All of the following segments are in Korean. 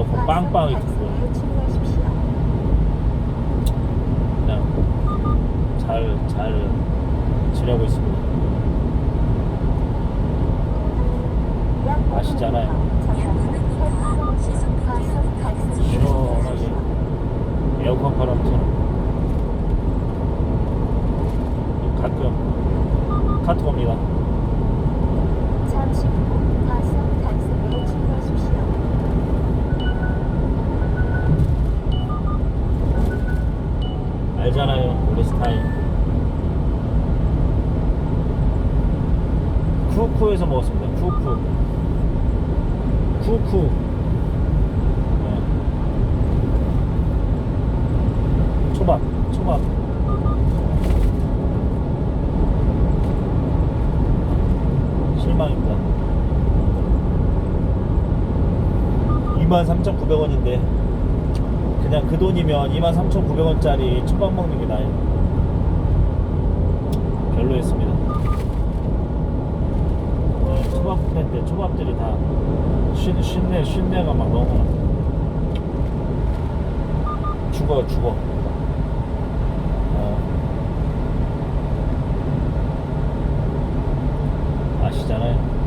빵빵하게 뚫고 출발하십시오. 그냥 잘, 잘 지내고 있습니다. 아시잖아요. 시원하게 에어컨 바람 틀어 가끔 카톡 옵니다. 알잖아요 우리 스타일. 쿠쿠에서 먹었습니다. 쿠쿠. 쿠쿠. 네. 초밥 초밥. 실망입니다. 23,900원인데 그냥 그 돈이면 23,900원짜리 초밥 먹는 게 나아요. 별로였습니다. 네, 초밥 때 초밥들이 다 쉰, 쉰내, 쉰내가 막 너무 죽어, 죽어. 어. 아시잖아요.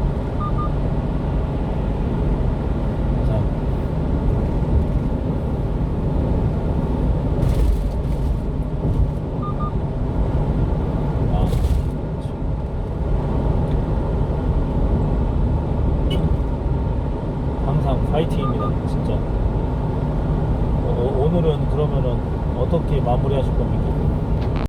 항상 파이팅입니다 진짜 어, 어, 오늘은 그러면은 어떻게 마무리하실 겁니까?